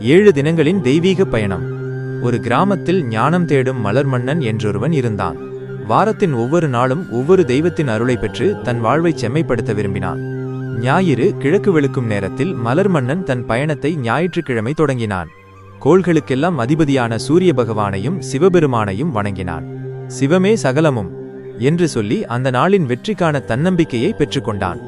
ஏழு தினங்களின் தெய்வீக பயணம். ஒரு கிராமத்தில் ஞானம் தேடும் மலர் மன்னன் என்றொருவன் இருந்தான். வாரத்தின் ஒவ்வொரு நாளும் ஒவ்வொரு தெய்வத்தின் அருளை பெற்று தன் வாழ்வைச் செம்மைப்படுத்த விரும்பினான். ஞாயிறு கிழக்கு வெளுக்கும் நேரத்தில் மலர் மன்னன் தன் பயணத்தை ஞாயிற்றுக்கிழமை தொடங்கினான். கோள்களுக்கெல்லாம் அதிபதியான சூரிய பகவானையும் சிவபெருமானையும் வணங்கினான். சிவமே சகலமும் என்று சொல்லி அந்த நாளின் வெற்றிக்கான தன்னம்பிக்கையை பெற்றுக்கொண்டான்.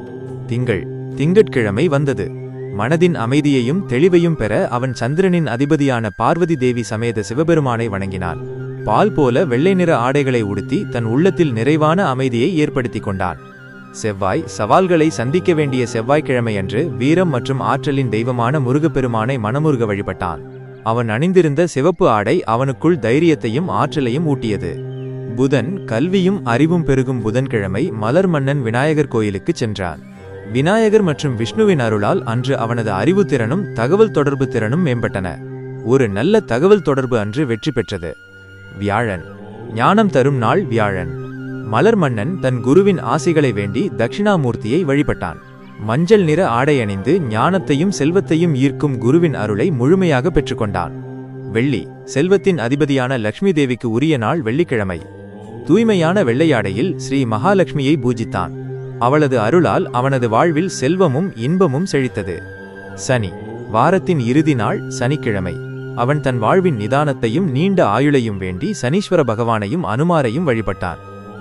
திங்கள் திங்கட்கிழமை வந்தது. மனதின் அமைதியையும் தெளிவையும் பெற அவன் சந்திரனின் அதிபதியான பார்வதி தேவி சமேத சிவபெருமானை வணங்கினான். பால் போல வெள்ளை நிற ஆடைகளை உடுத்தி தன் உள்ளத்தில் நிறைவான அமைதியை ஏற்படுத்திக் கொண்டான். செவ்வாய் சவால்களை சந்திக்க வேண்டிய செவ்வாய்க்கிழமையன்று வீரம் மற்றும் ஆற்றலின் தெய்வமான முருகப்பெருமானை மனமுருக வழிபட்டான். அவன் அணிந்திருந்த சிவப்பு ஆடை அவனுக்குள் தைரியத்தையும் ஆற்றலையும் ஊட்டியது. புதன் கல்வியும் அறிவும் பெருகும் புதன்கிழமை மலர் மன்னன் விநாயகர் கோயிலுக்குச் சென்றான். விநாயகர் மற்றும் விஷ்ணுவின் அருளால் அன்று அவனது அறிவு திறனும் தகவல் தொடர்பு திறனும் மேம்பட்டன. ஒரு நல்ல தகவல் தொடர்பு அன்று வெற்றி பெற்றது. வியாழன். ஞானம் தரும் நாள் வியாழன். மலர் மன்னன் தன் குருவின் ஆசைகளை வேண்டி தட்சிணாமூர்த்தியை வழிபட்டான். மஞ்சள் நிற ஆடை அணிந்து ஞானத்தையும் செல்வத்தையும் ஈர்க்கும் குருவின் அருளை முழுமையாக பெற்றுக்கொண்டான். வெள்ளி. செல்வத்தின் அதிபதியான லக்ஷ்மி தேவிக்கு உரிய நாள் வெள்ளிக்கிழமை. தூய்மையான வெள்ளையாடையில் ஸ்ரீ மகாலட்சுமியை பூஜித்தான். அவளது அருளால் அவனது வாழ்வில் செல்வமும் இன்பமும் செழித்தது. சனி. வாரத்தின் இறுதி நாள் சனிக்கிழமை. அவன் தன் வாழ்வின் நிதானத்தையும் நீண்ட ஆயுளையும் வேண்டி சனீஸ்வர பகவானையும் அனுமாரையும் வழிபட்டான்.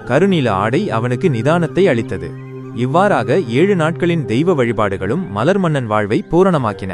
கருநீல ஆடை அவனுக்கு நிதானத்தை அளித்தது. இவ்வாறாக ஏழு நாட்களின் தெய்வ வழிபாடுகளும் மலர் மன்னன் வாழ்வை பூரணமாக்கின.